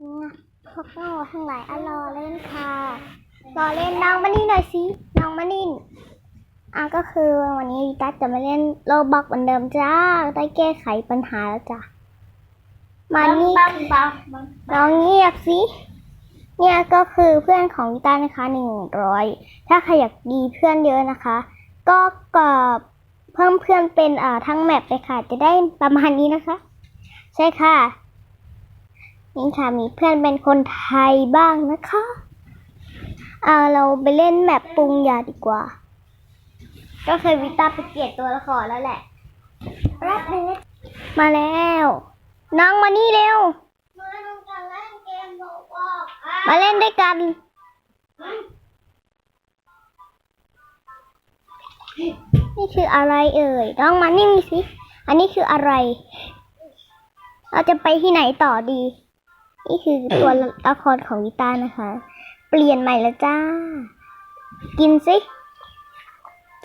พวกโง่ทั้งหลายอรอเล่นค่ะรอเล่นน้องมานี่หน่อยสิน้องมานี่อะก็คือวันนี้วิตัสจะมาเล่นโรบอกเหมือนเดิมจ้า ได้แก้ไขปัญหาแล้วจ้ะมานี่น้องเงียบสิเนี่ยก็คือเพื่อนของวิตานะคะหนึ่งร้อยถ้าใครอยากดีเพื่อนเยอะนะคะ ก็กรอบเพิ่มเพื่อนเป็นอ่าทั้งแมปเลยค่ะ จะได้ประมาณนี้นะคะ ใช่ค่ะ นี่ค่ะมีเพื่อนเป็นคนไทยบ้างนะคะอ่าเราไปเล่นแมปปรุงยาดีกว่า ก็เคยวิตาไปเกลียดตัวละครแล้วแหละแป๊บนึงนะมาแล้วน้องมานี่เร็ว มาลงกันเล่นเกมบอกบอกมาเล่นด้วยกัน นี่คืออะไรเอ่ยน้องมานิ่งสิ อันนี้คืออะไร เราจะไปที่ไหนต่อดี นี่คือตัวละครของวิตานะคะ เปลี่ยนใหม่แล้วจ้า กินสิ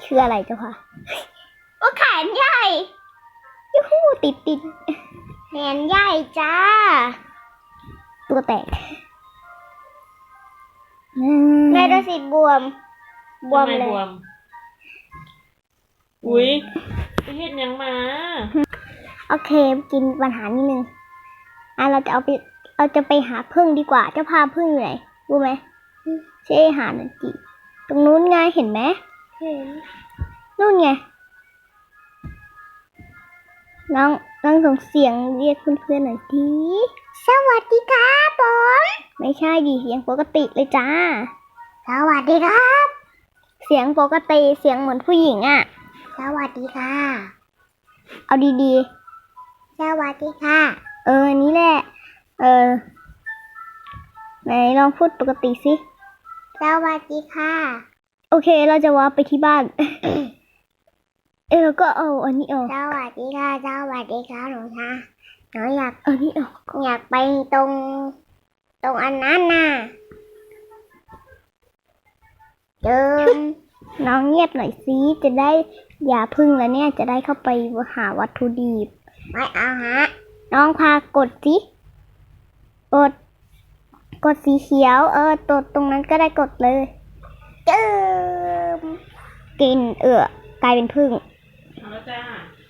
คืออะไรเจ้าค่ะว่าแขนใหญ่ยูหูติดติดแขนใหญ่จ้า ตัวแตกแม่ดูสิบวม บวมทำไเลยบวมอุ้ยไปเห็นยังมา โอเค กินปัญหานิดนึงอะเราจะเอาไป เราจะไปหาพึ่งดีกว่าเจ้าพาพึ่งอยู่ไหนรู้ไหมใช่หาหนันจีตรงนู้นไงเห็นไหมเห็นนู่นไงน้องน้องส่งเสียงเรียกเพื่อนๆหน่อยทีสวัสดีครับผมไม่ใช่ดิเสียงปกติเลยจ้า สวัสดีครับ เสียงปกติเสียงเหมือนผู้หญิงอะ่ะ สวัสดีค่ะ เอาดีๆ สวัสดีค่ะ เอออันนี้แหละ เออ ไหนลองพูดปกติสิสวัสดีค่ะ โอเค เราจะว่าไปที่บ้าน เออก็เอาอันนี้ออกสวัสดีค่ะสวัสดีค่ะหนูนะหนูอยากเอาอันนี้ออกอยากไปตรง ตรงอันนั้นน่ะเดิมน้องเงียบหน่อยสิจะได้อย่าพึ่งแล้วเนี่ยจะได้เข้าไปหาวัตถุดิบ ไม่เอาฮะ น้องพากดสิ กด กดสีเขียว เออกดตรงนั้นก็ได้กดเลยเดิมกินเออกลายเป็นพึ่งเอาแล้วจ้า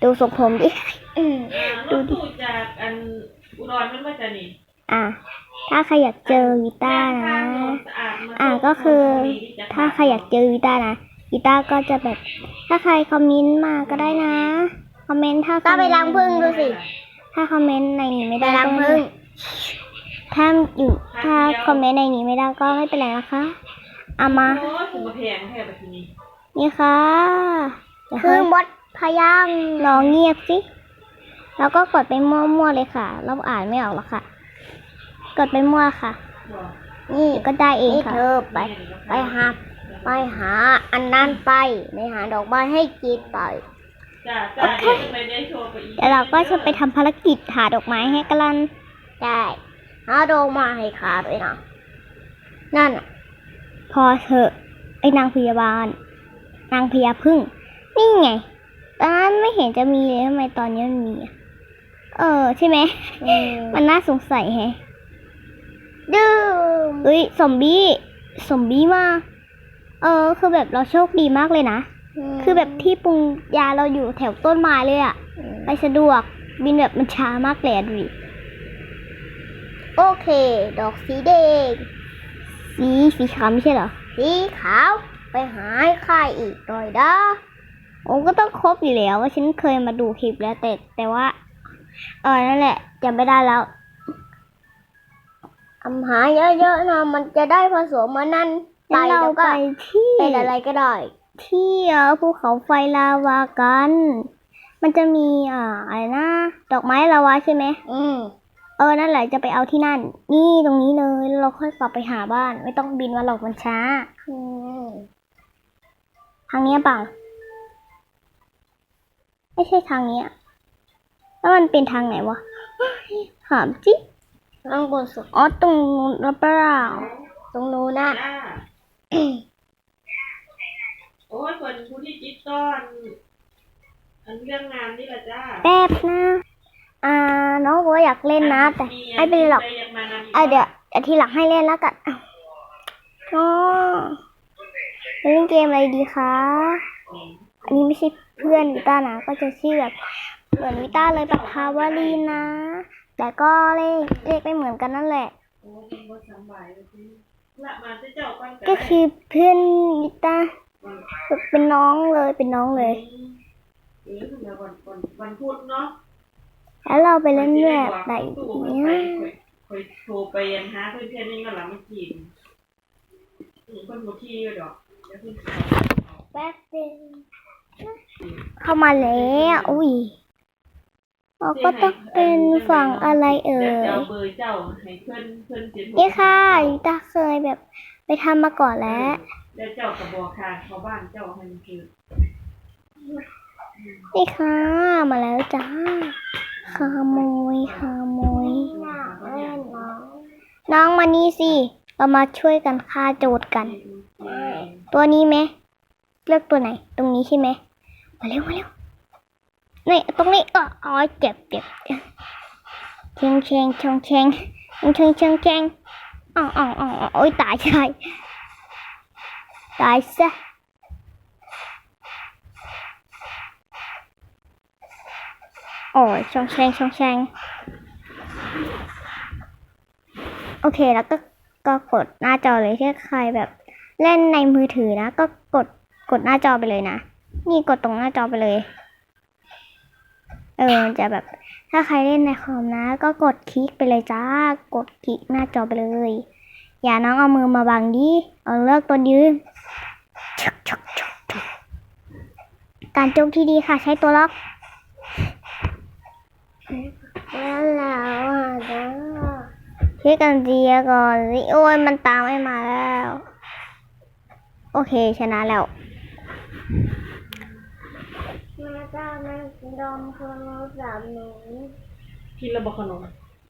ดูทรงผมดิอืมอ่ารถตู้จากอันอุดรมันมาจากนี่อะ ถ้าใครอยากเจอวิต้านะ อะก็คือ ถ้าใครอยากเจอวิต้านะวิต้าก็จะแบบ ถ้าใครคอมเมนต์มาก็ได้นะ คอมเมนต์ถ้าก็ไปรังพึ่งดูสิ ถ้าคอมเมนต์ในนี้ไม่ไปได้รังก็พึ่ง ถ้าอยู่ถ้าคอมเมนต์ในนี้ไม่ได้ก็ไม่เป็นไรนะคะเอามาโอ้ยถึงมาแพงแค่แบบนี้นี่ค่ะเดี๋ยวพึ่ให้งบดพยังลองเงียบสิแล้วก็กดไปมั่วๆเลยค่ะ เราอ่านไม่ออกหรอกค่ะ กดไปมั่วค่ะบอกนี่เดี๋ยวก็ได้เองนี่ค่ะเธอไปไปหาไปหาอันนั้นไปไปหาดอกไม้ให้กินไปจ้าจ้าเดี๋ยวจะไปได้โชว์ไปอีกเดี๋ยวเราก็จะไปทำภารกิจหาดอกไม้ให้กันลันได้ หาดอกไม้ให้ขาด้วยนะนั่นน่ะพอเถอะ ไอ้นางพยาบาล นางพยาพึ่ง นี่ไงตอนนั้นไม่เห็นจะมีเลยทำไมตอนนี้มันมีอะเออ ใช่ไหมอืมมันน่าสงสัยแฮะดื่มเฮ้ยซอมบี้ซอมบี้มาเออ คือแบบเราโชคดีมากเลยนะ คือแบบที่ปรุงยาเราอยู่แถวต้นไม้เลยอะไปสะดวกบินแบบมันช้ามากเลยอะดูดิ โอเค ดอกสีแดง สีสีขาวไม่ใช่เหรอ สีขาว ไปหาให้ข้าอีกหน่อยนะโอ้ก็ต้องครบอยู่แล้วว่าฉันเคยมาดูคลิปแล้วแต่แต่ว่า เออนั่นแหละจำไม่ได้แล้วทำหาเยอะๆนะมันจะได้ผสมมานั่นไปงั้นเราแล้วไปก็ที่เป็นอะไรก็ได้ ที่เอ่อภูเขาไฟลาวากัน มันจะมีอ่าอะไรนะ ดอกไม้ลาวาใช่ไหมอืม เออ นั่นแหละจะไปเอาที่นั่น นี่ตรงนี้เลยแล้วเราค่อยกลับไปหาบ้าน ไม่ต้องบินมาหรอกมันช้าอืมทางเนี้ยเปล่า ไม่ใช่ทางเนี้ยแล้วมันเป็นทางไหนวะถามจิข้างบนสุดอ๋อตรงนู้นหรือเปล่าตรงนู้นนะจ้าโอ้ยคนผู้ที่จิตต้อน อันเรื่องงานนี่แหละจ้า แป๊บนะ อ่าน้องบอกว่าอยากเล่นนะ แต่ไม่เป็นไรหรอกอยากมานานอยู่อะเดี๋ยวเดี๋ยวทีหลังให้เล่นแล้วกันอ้าวอ๋อเล่นเกมอะไรดีคะ อันนี้ไม่ใช่เพื่อนวิต้านะ ก็จะชื่อแบบเหมือนวิต้าเลยปภาวลีนะ แต่ก็เลขเลขไม่เหมือนกันนั่นแหละโอ้ยบ่สำบายเลยสิละมาจะเจ้าก่อนก็คือเพื่อนวิต้าเป็นน้องเลยเป็นน้องเลยเออเดี๋ยววันวันวันพุธเนาะ แล้วเราไปเล่นแบบไหนตู้เนี่ไปยคอยโทรไปยันหาเพื่อนเพื่อนนี่ก็หลังมาจีบอืมคนบ่ที่ก็ดอกเดี๋ยวเพิ่นเอาแป๊บนึงเข้ามาแล้วอุ้ยเราก็ต้องเป็นฝั่งอะไรเอ่ดี๋วจะยเอาเบอร์เจ้าให้เพื่อนเพื่อนเจ็ดนี่ค่ะวิต้าเคยแบบไปทำมาก่อนแล้วแล้วเจ้ากับบอกค่ะเขาบ้านเจ้าให้มันคือนี่ค่ะ มาแล้วจ้า ขโมยขโมยน้องมานี่สิ เรามาช่วยกันฆ่าโจทย์กัน ตัวนี้ไหมเลือกตัวไหน ตรงนี้ใช่ไหมมาเร็วมาเร็วนี่ตรงนี้เอออ๋อเจ็บเจ็บเชงเชงเชงเชงเชงเชงเชงอ๋ออ๋ออ๋ออ๋อโอ้ยตายใช่ตายซะ โอ้ยชงเชงช่องเชงโอเคแล้วก็ก็กดหน้าจอเลยถ้าใครแบบเล่นในมือถือนะ ก็กดกดหน้าจอไปเลยนะ นี่กดตรงหน้าจอไปเลย เออจะแบบ ถ้าใครเล่นในคอมนะ ก็กดคลิกไปเลยจ้ากดคลิกหน้าจอไปเลย อย่าน้องเอามือมาบังดิเอาเลือกตัวยืนกชุกชุกชุกการจุกที่ดีค่ะใช้ตัวล็อก แล้วเราอะเด้อช่วยกันเจียก่อนสิโอ้ยมันตามไม่มาแล้ว โอเคชนะแล้วแม่จ้าแม่ดอมโทรศัพท์หนูกินแล้วบอกขนม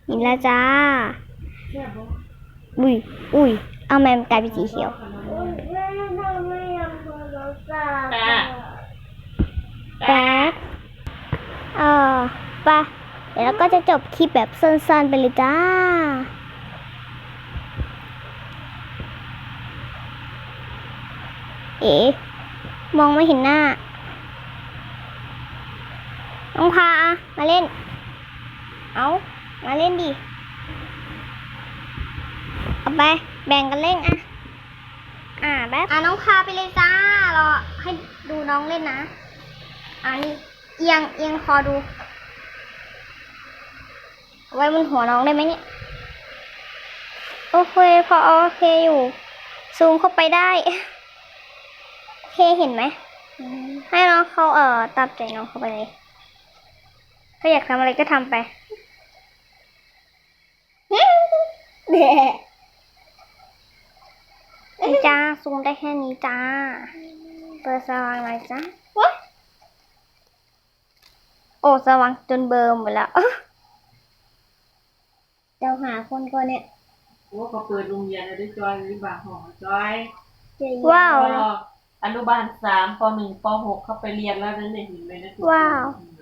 เห็นแล้วจ้าแซ่บบ่อุ้ยอุ้ยเอาแมมนกลายเป็นสีเขียวอุ๊ยแม่ทำไม่ยอมโทรศัพท์แต่อะแป๊บเออไปะเดี๋ยวก็จะจบคลิปแบบสั้นๆไปเลยจ้า เอ๋มองไม่เห็นหน้า น้องพามาเล่น เอามาเล่นดิ เอาไป แบ่งกันเล่นอะอ่าแบบอะน้องพาไปเลยจ้า รอให้ดูน้องเล่นนะอันนี้เอียงเอียงคอดู ไว้บนหัวน้องได้ไหมเนี่ย โอเค พอโอเคอยู่ ซูมเข้าไปได้ โอเคเห็นไหม ให้น้องเขาเอ่อตามใจน้องเข้าไปเลย ถ้าอยากทำอะไรก็ทำไปเด็นี่จ้า ซูมได้แค่นี้จ้า เปิดสว่างหน่อยจ้า โอ้ สว่างจนเบลอร์หมดแล้วเจ้าหาคนก่อนเนี่ยโอ้เขาเปิดโรงเรียนแล้วด้วยจอยวิบากหอจอยว้าว อนุบาลสามปหนึ่งปหกเข้าไปเรียนแล้วนั่นเองเห็นไหมนะว้าวอืม